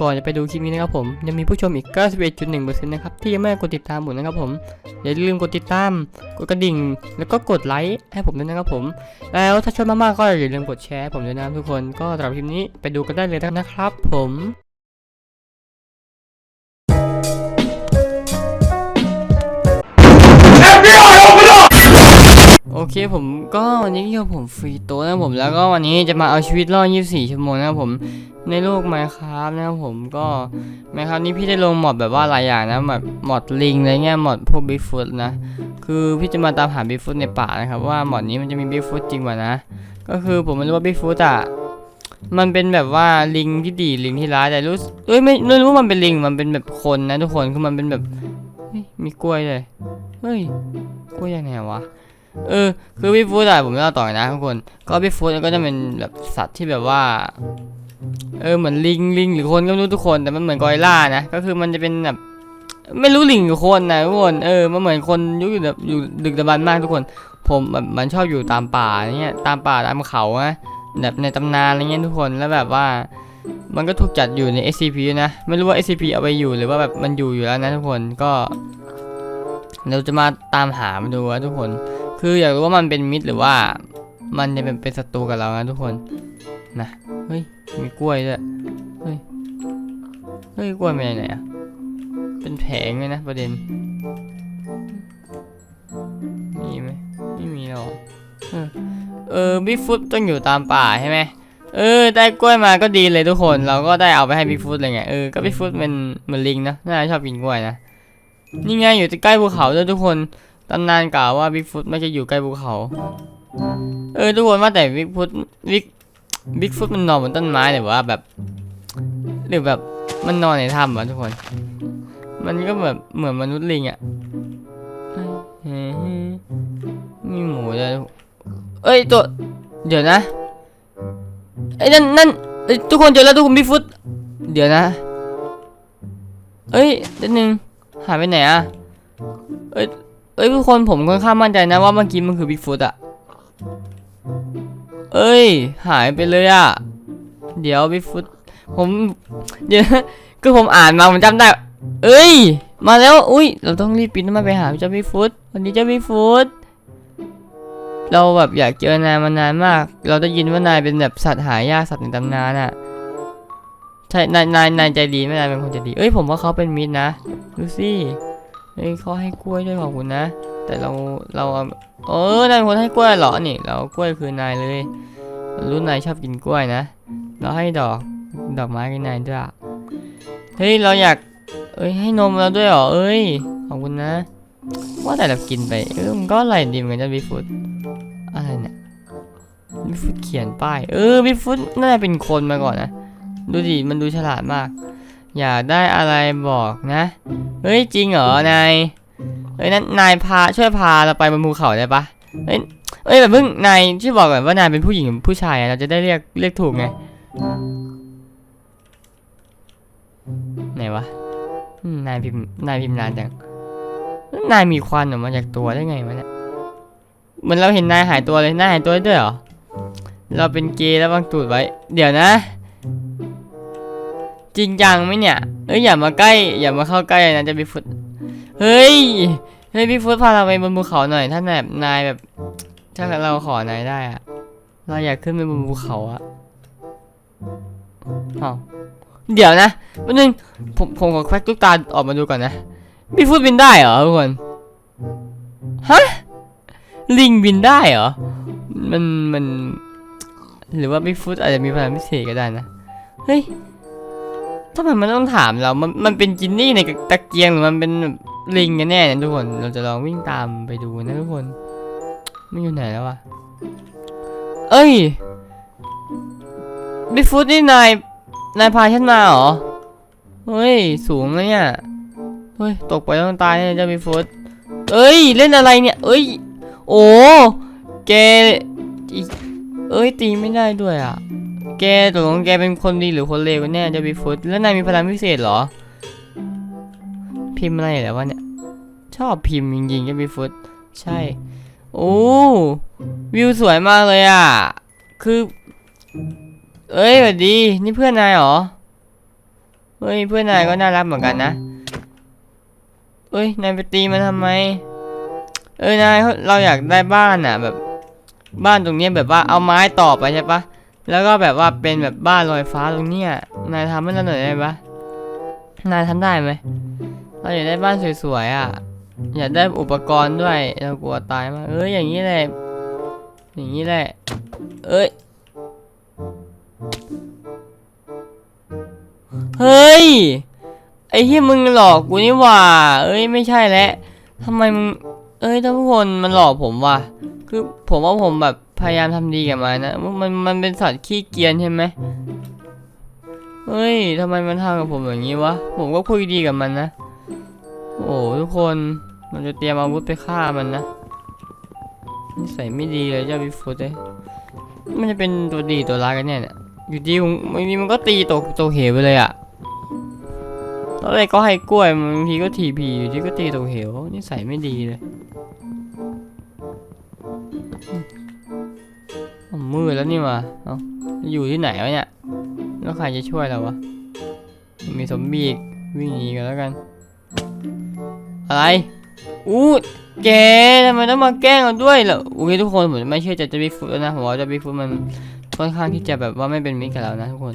ก่อนจะไปดูคลิปนี้นะครับผมยังมีผู้ชมอีก 91.1%นะครับที่ยังไม่กดติดตามผมนะครับผมอย่าลืมกดติดตามกดกระดิ่ง แล้วก็กดไลค์ให้ผมด้วยนะครับผม แล้วถ้าชอบมากๆก็อย่าลืมกดแชร์ผมด้วยนะทุกคนก็สำหรับคลิปนี้ไปดูกันได้เลยนะครับผม โอเคผมก็วันนี้ก็ผมฟรีโตนะผมแล้วก็วันนี้จะมาเอาชีวิตรอด 24 ชั่วโมงนะครับผมในโลก Minecraft นะครับผมก็ Minecraft นี้พี่ได้ลงหมอดแบบว่าหลายอย่างนะแบบหมอดลิงอะไรเงี้ยหมอดพวก Bigfoot นะคือพี่จะมาตามหา Bigfoot ในป่านะครับว่าหมอดนี้มันจะมี Bigfoot จริงป่ะนะ ก็คือผมไม่รู้ว่า Bigfoot อะมันเป็นแบบว่าลิงที่ดีลิงที่ร้ายแต่รู้เอ้ยไม่ไม่รู้ว่ามันเป็นลิงมันเป็นแบบคนนะทุกคนคือมันเป็นแบบมีกล้วยเลยเฮ้ยกล้วยยังไงวะ เออ คือพี่ฟูดอะผมเล่าต่อนะทุกคน ก็พี่ฟูดก็จะเป็นแบบสัตว์ที่แบบว่า เออเหมือนลิงลิงหรือคนก็ไม่รู้ทุกคน แต่มันเหมือนกอริล่านะ ก็คือมันจะเป็นแบบไม่รู้ลิงหรือคนนะทุกคน เออ มันเหมือนคนยุคอยู่แบบอยู่ดึกดำบรรพ์มากทุกคน ผมแบบมันชอบอยู่ตามป่าเงี้ย ตามป่าตามเขานะแบบในตำนานอะไรเงี้ยทุกคน แล้วแบบว่า มันก็ถูกจัดอยู่ใน SCP นะ ไม่รู้ว่า SCP เอาไปอยู่หรือว่าแบบมันอยู่อยู่แล้วนะทุกคน ก็เราจะมาตามหามาดูนะทุกคน คืออยากรู้ว่ามันเป็นมิตรหรือว่า มันจะเป็นเป็นศัตรูกับเรานะทุกคน นะ เฮ้ย มีกล้วยด้วย เฮ้ย เฮ้ย กล้วยมาจากไหนอะ เป็นแผงเลยนะประเด็น มีไหมไม่มีหรอกเออ เออบิ๊กฟุตต้องอยู่ตามป่าใช่ไหมเออ ได้กล้วยมาก็ดีเลยทุกคน เราก็ได้เอาไปให้บิ๊กฟุตเลยไง เออ ก็บิ๊กฟุตเป็นเหมือนลิงนะ น่าจะชอบกินกล้วยนะ นี่ไงอยู่ใกล้ภูเขาด้วยทุกคน ตำนานกล่าวว่าบิ๊กฟุตไม่ใช่อยู่ใกล้ภูเขา เออทุกคนว่าแต่บิ๊กฟุตบิ๊กบิ๊กฟุตมันนอนบนต้นไม้หรือว่าแบบ หรือแบบมันนอนในถ้ำวะทุกคน มันก็แบบเหมือนมนุษย์ลิงอะ่ะมีหมูด้วยเอ้ยตัว เดี๋ยวนะไอ้นั่นนั่นทุกคนเจอแล้วทุกคนบิ๊กฟุตเดี๋ยวนะ เอ้ยเดี๋ยวนึงหายไปไหนอะเอ้ย เอ้ยทุกคนผมค่อนข้างมั่นใจนะว่าเมื่อกี้มันคือบิ๊กฟุตอะเอ้ย หายไปเลยอะเดี๋ยวบิ๊กฟุตผมเดี๋ยวนะคือผมอ่านมาผมจำได้ เอ้ย มาแล้วอุ้ยเราต้องรีบปีนต้นไม้ไปหาเจ้าบิ๊กฟุตวันนี้เจ้าบิ๊กฟุตเราแบบอยากเจอนายมานานมาก เราได้ยินว่านายเป็นแบบสัตว์หายากสัตว์ในตำนานอะใช่นายนายนายใจดีไหมนายเป็นคนใจดี เอ้ยผมว่าเขาเป็นมิตรนะดูสิ เอ้ยเขาให้กล้วยด้วยขอบคุณนะ แต่เราเราเออนายคนให้กล้วยเหรอนี่เรากล้วยคือนายเลยรู้นายชอบกินกล้วยนะ เราให้ดอกดอกไม้กับนายด้วยอะเฮ้ยเราอยาก เอ้ยให้นมเราด้วยเหรอเอ้ยขอบคุณนะ ว่าแต่เรากินไปเออมันก็อร่อยดีเหมือนกันนะบิฟุตอะไรเนี่ยบิฟุตเขียนป้ายเออบิฟุตน่าจะเป็นคนมาก่อนนะดูดิมันดูฉลาดมาก อยากได้อะไรบอกนะ เฮ้ยจริงเหรอนาย เฮ้ยนั้นนายพาช่วยพาเราไปบนภูเขาได้ปะเฮ้ยเอ้ยแบบเพิ่งนายช่วยบอกก่อนว่านายเป็นผู้หญิงหรือผู้ชายเราจะได้เรียกเรียกถูกไงไหนวะนายพิมนายพิมนานจังนายมีควันออกมาจากตัวได้ไงวะเนี่ยเหมือนเราเห็นนายหายตัวเลยนายหายตัวได้ด้วยเหรอเราเป็นเกย์แล้ววางตูดไว้ เดี๋ยวนะ จริงจังไหมเนี่ยเอ้ยอย่ามาใกล้ อย่ามาเข้าใกล้นะจะไปฟุตเฮ้ยเฮ้ยพี่ฟุตพาเราไปบนภูเขาหน่อย ถ้าแบบนายแบบ ถ้าเราขอนายได้อะเราอยากขึ้นไปบนภูเขาอะอ้าเดี๋ยวนะแป๊บนึงผมผมขอแควกลูกตาออกมาดูก่อนนะพี่ฟุตบินได้เหรอทุกคนฮะลิงบินได้เหรอมันมัน หรือว่าพี่ฟุตอาจจะมีพลังพิเศษก็ได้นะเฮ้ย ทำไมมันต้องถามเรา มันมันเป็นจินนี่ในตะเกียงหรือมันเป็นลิงกันแน่เนี่ยทุกคน เราจะลองวิ่งตามไปดูนะทุกคนไม่อยู่ไหนแล้ววะ เอ้ยบิ๊กฟุตนี่นาย นายพาฉันมาเหรอ เฮ้ย สูงนะเนี่ย เฮ้ย ตกไปต้องตายแน่เจ้าบิ๊กฟุตเอ้ย เล่นอะไรเนี่ย เอ้ย โอ้ แกเอ้ย ตีไม่ได้ด้วยอะ แกตกลงแกเป็นคนดีหรือคนเลวกันแน่เจ้าบิ๊กฟุตแล้วนายมีพลังพิเศษเหรอ พิมพ์อะไรเหรอวะเนี่ย ชอบพิมพ์จริงๆเจ้าบิ๊กฟุตใช่ โอ้วิวสวยมากเลยอะ คือ เอ้ยสวัสดี นี่เพื่อนนายเหรอ เฮ้ยเพื่อนนายก็น่ารักเหมือนกันนะ เอ้ยนายไปตีมันทำไม เอ้ยนายเราอยากได้บ้านอะแบบ บ้านตรงนี้แบบว่าเอาไม้ต่อไปใช่ปะ แล้วก็แบบว่าเป็นแบบบ้านลอยฟ้าตรงเนี้ยนายทำให้เราหน่อยได้ปะนายทำได้ไหมเราอยากได้บ้านสวยๆอะ อยากได้อุปกรณ์ด้วย เรากลัวตายมากเอ้ยอย่างนี้แหละอย่างนี้แหละ เอ้ย เฮ้ย ไอ้ที่มึงหลอกกูนี่หว่า เอ้ยไม่ใช่แล้วทำไมมึง เอ้ยทุกคนมันหลอกผมว่ะ คือผมว่าผมแบบ พยายามทำดีกับมันนะ มันมันเป็นสัตว์ขี้เกียจใช่ไหมเฮ้ยทำไมมันทำกับผมอย่างนี้วะ ผมก็คุยดีกับมันนะ โอ้ทุกคนเราจะเตรียมอาวุธไปฆ่ามันนะนิสัยไม่ดีเลยเจ้าบิฟุตเลยมันจะเป็นตัวดีตัวร้ายกันเนี่ยเนี่ยอยู่ดีมบางทีมันก็ตีตกตกเหวไปเลยอะแล้วอะไรก็ให้กล้วยบางทีก็ทีพีอยู่ดีก็ตีตกเหวนิสัยไม่ดีเลย มืดแล้วนี่มาเอ้าอยู่ที่ไหนวะเนี่ย แล้วใครจะช่วยเราวะ มีซอมบีกวิ่งหนีกันแล้วกัน อะไร อู้แกทำไมต้องมาแกล้งเราด้วยล่ะโอเคทุกคนผมไม่เชื่อใจจะบิ๊กฟุตแล้วนะผมว่าจะบิ๊กฟุตมันค่อนข้างที่จะแบบว่าไม่เป็นมิตรกับเรานะทุกคน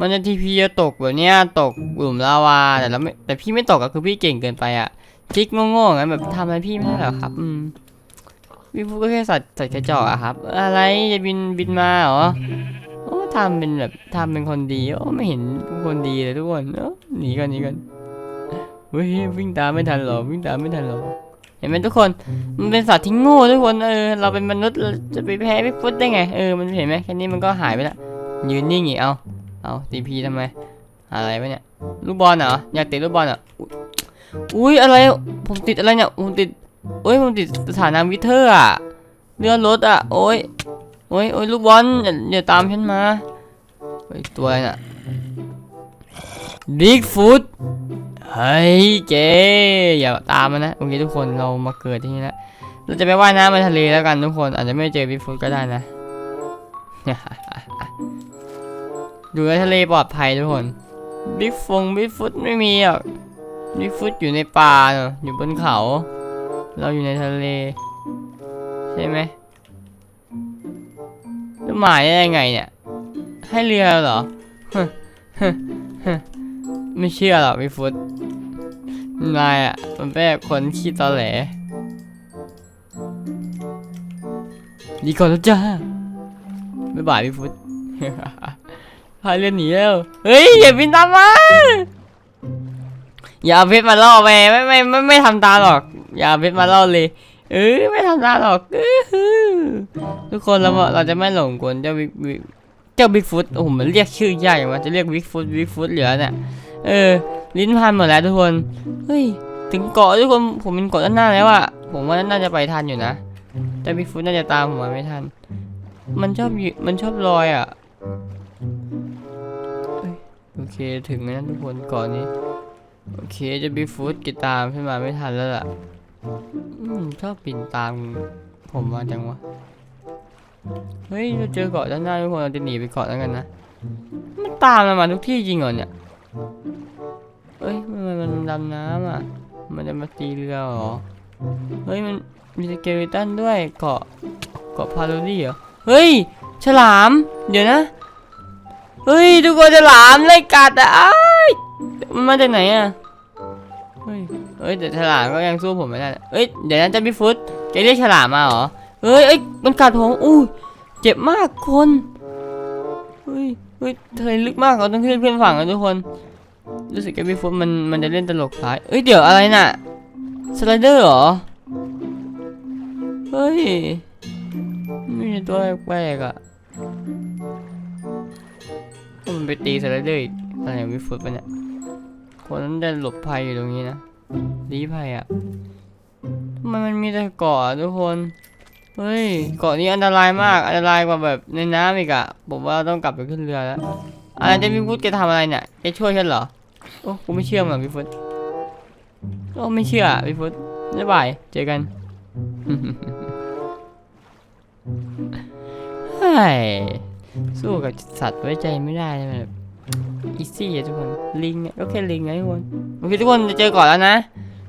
มันจะทีพีจะตกแบบเนี้ยตกหลุมลาวาแต่เราไม่แต่พี่ไม่ตกอะคือพี่เก่งเกินไปอะคลิกโง่ๆงั้นแบบทำอะไรพี่ไม่ได้หรอครับ อืม บิ๊กฟุตก็แค่สัตว์สัตว์กระจอกอะครับ อะไรจะบินบินมาเหรอโอ้ทำเป็นแบบทำเป็นคนดีโอ้ไม่เห็นคนดีเลยทุกคนเออหนีกันหนีกันเฮ้ยวิ่งตามไม่ทันหรอวิ่งตามไม่ทันหรอเห็นไหมทุกคน มันเป็นสัตว์ที่โง่ทุกคนเออเราเป็นมนุษย์เราจะไปแพ้พี่ฟุตได้ไงเออมันเห็นไหมแค่นี้มันก็หายไปละยืนนิ่งอีกเอาเอาตีพีทำไมอะไรวะเนี่ยลูกบอลเหรออยากติดลูกบอลเหรออุ๊ยอุ้ยอะไรผมติดอะไรเนี่ยผมติด โอ้ยผมติดสถานะวิเทอร์อะเลื่อนรถอะโอ้ยโอ้ยโอ้ยลูกบอลอย่าอย่าตามฉันมาเฮ้ยตัวอะไรน่ะบิ๊กฟุตเฮ้ยเจอย่าตามมันนะโอเคทุกคนเรามาเกิดที่นี่แล้วเราจะไปว่ายน้ำในทะเลแล้วกันทุกคน อาจจะไม่เจอบิ๊กฟุตก็ได้นะอยู่ในทะเลปลอดภัยทุกคนบิ๊กฟงบิ๊กฟุตไม่มีหรอกบิ๊กฟุตอยู่ในป่าเนอะอยู่บนเขา เราอยู่ในทะเล ใช่ไหมแล้วหมายได้ไงเนี่ย ให้เรือเหรอไม่เชื่อหรอกพี่ฟุตนายอะมันเป็นคนขี้ตอแหลดีก่อนแล้วจ้าบ๊ายบายพี่ฟุตพายเรือหนีแล้ว เฮ้ยอย่าบินตามมา อย่าเอาเพชรมาล่อไปไม่ไม่ไม่ไม่ทำตาหรอก อย่าเอาเพชรมาล่อเลย เออไม่ทำตาหรอกอื้อหือทุกคนเราเราจะไม่หลงกลเจ้าบิ๊กบิ๊กเจ้าบิ๊กฟุตโอ้โหมันเรียกชื่อยากอย่างวะจะเรียกบิ๊กฟุตบิ๊กฟุตเหลือเนี่ยเออ ลิ้นพันหมดแล้วทุกคนเฮ้ยถึงเกาะทุกคนผมเป็นเกาะด้านหน้าแล้วอะผมว่าน่าจะไปทันอยู่นะแต่บิ๊กฟุตน่าจะตามผมมาไม่ทัน มันชอบอยู่มันชอบลอยอะเอ้ยโอเคถึงแล้วนะทุกคนเกาะนี้ โอเคจะบิ๊กฟุตกีตามขึ้นมาไม่ทันแล้วล่ะอืมชอบบินตามผมมาจังวะ เฮ้ยเราเจอเกาะด้านหน้าทุกคนเราจะหนีไปเกาะแล้วกันนะ มันตามเรามาทุกที่จริงเหรอเนี่ยเอ้ยมันมันมันดำน้ำอะ มันจะมาตีเรือเหรอ เฮ้ยมันมีสเกลิตันด้วยเกาะเกาะพาโรดี้เหรอ เฮ้ยฉลาม เดี๋ยวนะ เฮ้ยทุกคนฉลามไล่กัดอะอ้มันมาจากไหนอะ เฮ้ยแต่ฉลามก็ยังสู้ผมไม่ได้เอ้ยเดี๋ยวนะจะพี่ฟุตแกเรียกฉลามมาเหรอเฮ้ยเอ้ยมันกัดผมอู้เจ็บมากคนเฮ้ยเฮ้ยทะเลลึกมากเราต้องขึ้นขึ้นฝั่งกันทุกคน รู้สึกแกพี่ฟุตมันมันจะเล่นตลกร้ายเอ้ยเดี๋ยวอะไรน่ะสไลเดอร์เหรอเฮ้ยม่ใช่ตัวแปลกๆอะมันไปตีสไลเดอร์อีกอะไรของพี่ฟุตปะเนี่ยคนนั้นจะหลบภัยอยู่ตรงนี้นะ ลี้ภัยอะทำไมมันมีแต่เกาะทุกคน เฮ้ย เกาะนี้อันตรายมาก อันตรายกว่าแบบในน้ำอีกอะผมว่าต้องกลับไปขึ้นเรือแล้วอะไรจะพี่ฟุตแกทำอะไรเนี่ยแกช่วยฉันเหรอ โอ้กูไม่เชื่อมึงพี่ฟุตโอ้ไม่เชื่อพี่ฟุตบ๊ายบายเจอกันเฮ้ยสู้กับสัตว์ไว้ใจไม่ได้ใช่ไหมแบบ อีซี่อะทุกคน ลิงอะก็แค่ลิงไงทุกคน โอเคทุกคนจะเจอเกาะแล้วนะ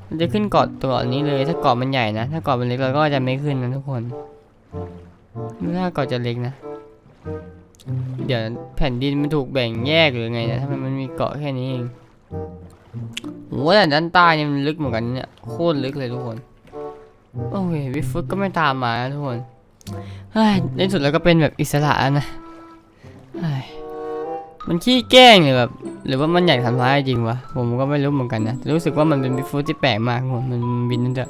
มันจะขึ้นเกาะตัวนี้เลย ถ้าเกาะมันใหญ่นะ ถ้าเกาะมันเล็กเราก็จะไม่ขึ้นนะทุกคนถ้าเกาะจะเล็กนะ เดี๋ยวแผ่นดินมันถูกแบ่งแยกหรือไงนะทำไมมันมีเกาะแค่นี้เองโหแต่ด้านใต้เนี่ยมันลึกเหมือนกันเนี่ย โคตรลึกเลยทุกคน โอ้ยวิฟฟุตก็ไม่ตามมานะทุกคนเฮ้ยในสุดแล้วก็เป็นแบบอิสระนะ มันขี้แกล้งหรือแบบหรือว่ามันอยากทำร้ายจริงวะผมก็ไม่รู้เหมือนกันนะรู้สึกว่ามันเป็นวิฟฟุตที่แปลกมากทุกคนมันบินนั่นจะ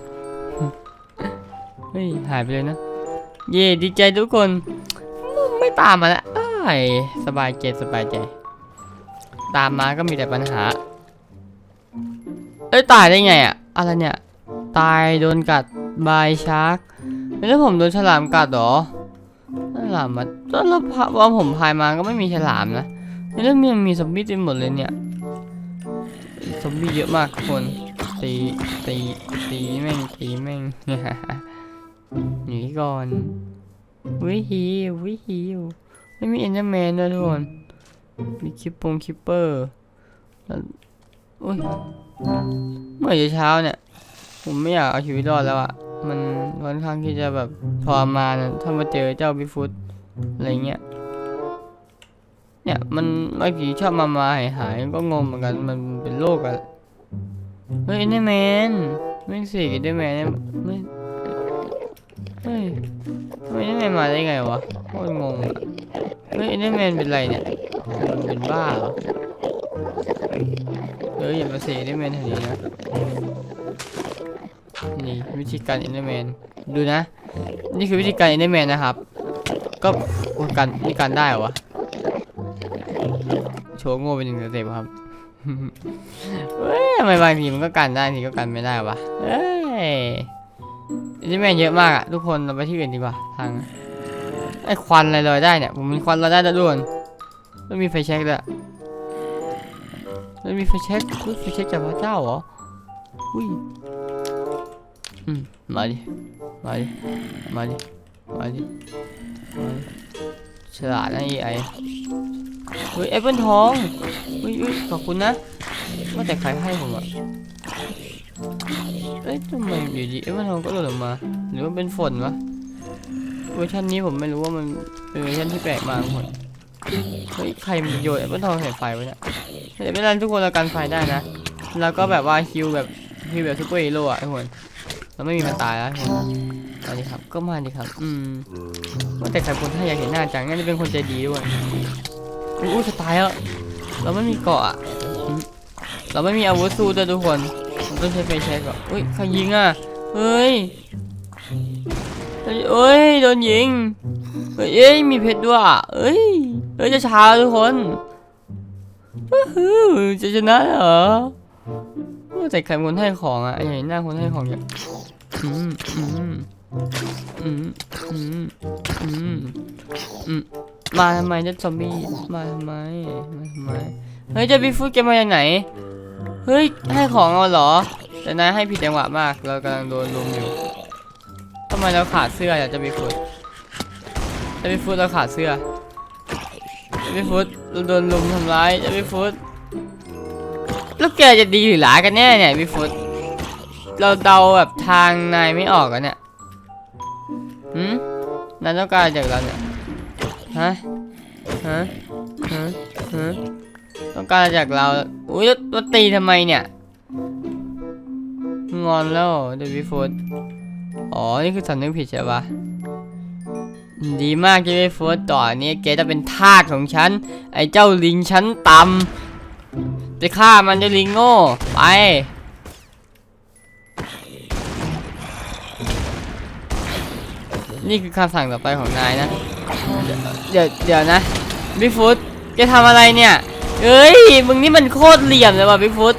เฮ้ยหายไปเลยนะ เย่ดีใจทุกคน ไม่ตามมาล้วอ้สบายใจสบายใจ ตามมาก็มีแต่ปัญหา เอ้ยตายได้ไงอะอะไรเนี่ย ตายโดนกัดบายชาร์กแล้วผมโดนฉลามกัดหรอฉลามมาตอนเราพาว่าผมพายมาก็ไม่มีฉลามนะ แล้วมันมีซอมบี้เต็มหมดเลยเนี่ยซอมบี้เยอะมากทุกคนตีตีตีแม่งตีแม่งหนีก่อนวิฮิววิฮิวไม่มีเอนเดอร์แมนด้วยทุกคนมีคิปปงคิปเปอร์แล้วอุ้ยเมื่อเช้าเนี่ย ผมไม่อยากเอาชีวิตรอดแล้วอะมันค่อนข้างที่จะแบบทรมานถ้ามาเจอเจ้าบิฟุตอะไรเงี้ย เนี่ยมันบางทีชอบมามาหายหายๆก็งงเหมือนกันมันเป็นโรคอะเฮ้ยเอนเดอร์แมนไม่งสิเอนเดอร์แมนเนี่ยไม่เฮ้ยทำไมเอนเดอร์แมนมาได้ไงวะโคตรงงอะเฮ้ยเอนเดอร์แมนเป็นไรเนี่ยมันเป็นบ้าเหรอเฮ้ยอย่ามาเสกเอนเดอร์แมนแถวนี้นะนี่วิธีการเอนเดอร์แมนดูนะ นี่คือวิธีการเอนเดอร์แมนนะครับ ก็โอ้ยการนี่การได้เหรอวะ โชว์โง่เป็นหนึ่งสเต็ปครับเฮ้ยทำไมบางทีมันก็กันได้ทีก็กันไม่ได้วะเฮ้ยเอนเดอร์แมนเยอะมากอะทุกคนเราไปที่อื่นดีกว่าทางไอ้ควันอะไรลอยได้เนี่ยผมมีควันลอยได้แล้วด้วยไม่มีไฟแช็กด้วยไม่มีไฟแช็กอุ๊ยไฟแช็กจากพระเจ้าเหรออุ้ยอืมาดิมาดิมาดิมาดิมาดิฉลาดนะไอ้ เฮ้ยแอปเปิลทองเฮ้ยขอบคุณนะว่าแต่ใครให้ผมอะเอ้ยทำไมอยู่ดีแอปเปิลทองก็หล่นออกมา หรือว่าเป็นฝนวะเวอร์ชันนี้ผมไม่รู้ว่ามันเป็นเวอร์ชันที่แปลกมากคนเฮ้ยใครมันโยนแอปเปิลทองใส่ไฟไว้เนี่ยแต่ไม่เป็นทุกคนเรากันไฟได้นะ แล้วก็แบบว่าฮิวแบบฮิวแบบซุปเปอร์ฮีโร่อะทุกคนเราไม่มีมันตายแล้วเห็นมาดิครับก็มาดิครับ อืมว่าแต่ใครคนถ้าอยากเห็นหน้าจังงั้นจะเป็นคนใจดีด้วย อุ้ยจะตายแล้วเราไม่มีเกาะเราไม่มีอาวุธสู้ด้วยทุกคนผมต้องใช้ไฟแช็กก่อนอุ้ยใครยิงอะเฮ้ยเฮ้ยเอ้ยโดนยิงเฮ้ยเอ้ยมีเพชรด้วยอะเอ้ยเฮ้ยจะช้าทุกคนจะชนะเหรอแต่ใครเป็นคนให้ของอะไอ้หญ่หน้าคนให้ของเนี่ยอืมอืมอืมอืมอืมอืม มาทำไมเจ้าซอมบี้มาทำไมมาทำไมเฮ้ยเจะบีฟูดแกมาจากไหนเฮ้ยให้ของเอาเหรอ แต่นายให้ผิดจังหวะมากเรากำลังโดนลุมอยู่ทำไมเราขาดเสื้ออะเจะบีฟูดเจะบีฟูดเราขาดเสื้อจะบีฟูดเราโดนลุมทำร้ายเจะบีฟูดแล้วแกจะดีหรือร้ายกันแน่เนี่ยพี่ฟุตเราเดาแบบทางนายไม่ออกกันเนี่ยหืมนายต้องการจากเราเนี่ย ฮะ ฮะ ฮะ ฮะ ต้องการจากเรา อุ้ยแล้วตีทำไมเนี่ย งอนแล้วเดวพี่ฟุตอ๋อ นี่คือสำนึกผิดใช่ปะดีมากที่พี่ฟุตต่อนี้แกจะเป็นทาสของฉัน ไอ้เจ้าลิงชั้นต่ำจะฆ่ามันจะลิงโง่ ไป นี่คือคำสั่งต่อไปของนายนะ เดี๋ยวเดี๋ยวนะบิ๊กฟุตแกทำอะไรเนี่ย เอ้ย มึงนี่มันโคตรเหลี่ยมเลยว่ะบิ๊กฟุต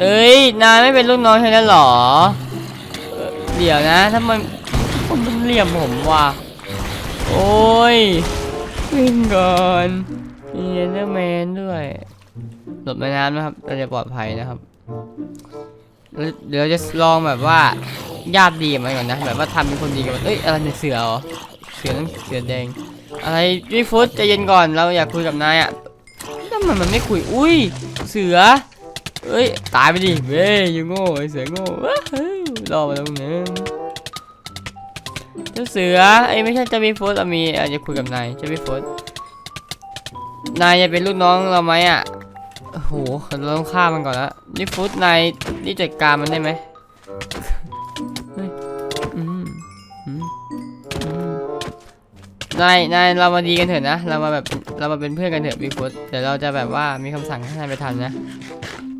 เอ้ย นายไม่เป็นลูกน้องใช่แล้วหรอ เดี๋ยวนะทำไมมันเหลี่ยมผมว่ะ โอ้ยวิ่งก่อนมีเนเดอร์แมนด้วย หลบในน้ำนะครับเราจะปลอดภัยนะครับ เดี๋ยวเราจะลองแบบว่าญาติดีมันก่อนนะ แบบว่าทำเป็นคนดีกับมันเอ้ยอะไรเนี่ยเสือเหรอเสือนั่นเสือแดง อะไรพี่ฟุตใจเย็นก่อนเราอยากคุยกับนายอะทำไมมันไม่คุยอุ้ยเสือเอ้ยตายไปดิเว้ยอยูโง่ไอเสือโง่ว้รอมาแล้วนึงเจ้าเสือไอ้ไม่ใช่จ้าพี่ฟุตเรามีอาจจะคุยกับนายจ้าพี่ฟุตนายจะเป็นลูกน้องเราไหมอะ โอ้โหเราต้องฆ่ามันก่อนละนี่ฟุตนายนี่จัดการมันได้ไหมเฮ้ยอืมอืมนายนายเรามาดีกันเถอะนะ เรามาแบบเรามาเป็นเพื่อนกันเถอะบิฟุตเดี๋ยวเราจะแบบว่ามีคำสั่งให้นายไปทำนะ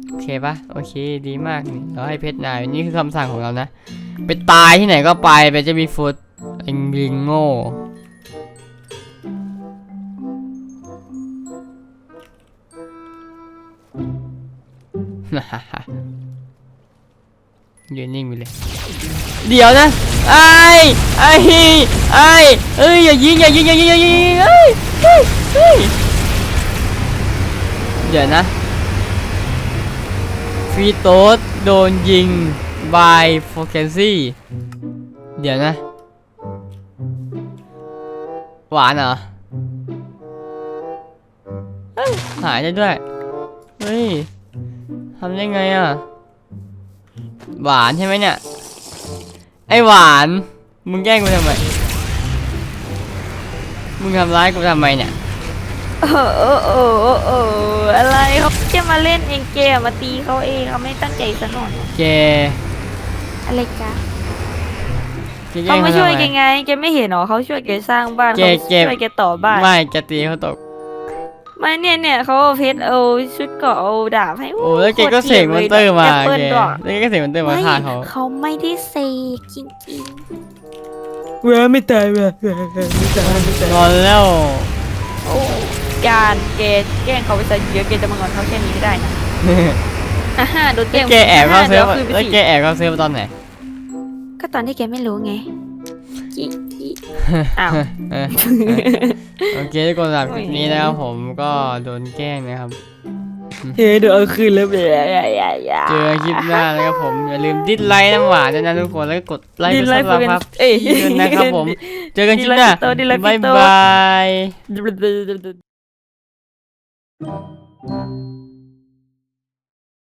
โอเคปะโอเคดีมากนี่เราให้เพชรนายนี่คือคำสั่งของเรานะไปตายที่ไหนก็ไปไปจะบิฟุตเอ็งลิงโง่ ยืนนิ่งไปเลย เดี๋ยวนะ ไอ้ไอ้ไอ้เอ้ยอย่ายิงอย่ายิงอย่ายิงอย่ายิงเอ้ยเฮ้ยเฮ้ยเดี๋ยวนะฟีโตสโดนยิงบายโฟเคนซี่เดี๋ยวนะ หวานเหรอหายได้ด้วย เฮ้ย ทำได้ไงอะ หวานใช่ไหมเนี่ย ไอหวาน มึงแกล้งกูทำไม มึงทำร้ายกูทำไมเนี่ยโอ้โอ้โอ้โอ้อะไรเขาแค่มาเล่นเองเกมาตีเขาเองเขาไม่ตั้งใจซะหน่อยแกอะไรจ๊ะแกแกล้เขางมาช่วยแกไงแกไม่เห็นหรอเขาช่วยแกสร้างบ้านแกเขาช่วยแกต่อบ้านไม่แกตีเขาตก ไม่เนี่ยเนี่ยเขาเอาเพชรเอาชุดเกราะเอาดาบให้โอ้แล้วแกก็เสกมอนเตอร์มาแอปเปิลแกด้วยแล้วแกก็เสกมอนเตอร์มาไม่ฆ่าเขาเขาไม่ได้เสกจริงเว้ยไม่ตายเว้ยไม่ตายไม่ตายงอนแล้วๆโอ้การแกแกล้งเขาไปซะเยอะแกจะมางอนเขาแค่นี้ไม่ได้นะอ่าฮะโดนแกล้งแกแอบเข้าเซิร์ฟอ่าดี๋ยวคืนไปแล้วสิแกแอบเข้าเซิร์ฟตอนไหนก็ตอนที่แกไม่รู้ไงจิจิอ้าวเออ โอเคทุกคนสำหรับคลิปนี้นะครับผมก็โดนแกล้งนะครับ เฮ้ยเดี๋ยวเอาคืนแล้วเดี๋ยวเจอคลิปหน้านะครับผมอย่าลืมดิสไลค์น้ำหวานด้วยนะทุกคนแล้วก็กดไลค์ดิเป็นไลสัฟ์บครับเอ้ยด้วยนะครับผม เจอกันคลิปหน้าดิสไลค์บ๊ายพี่โตบายดิ